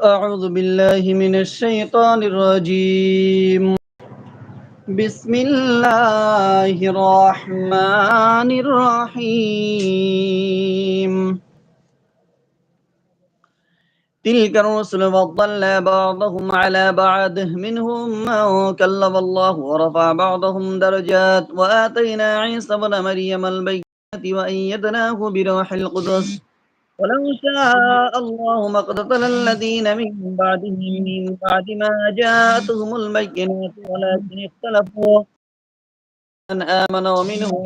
أعوذ بالله من الشيطان الرجيم. بسم الله الرحمن الرحيم. تلك الرسل فضلنا بعضهم على بعض منهم من كلم الله ورفع بعضهم درجات وآتينا عيسى ابن مريم البينات وأيدناه بروح القدس. ولو شاء الله ما اقتتل الذين من بعدهم من بعد ما جاءتهم البينات ولكن اختلفوا. من آمن ومنهم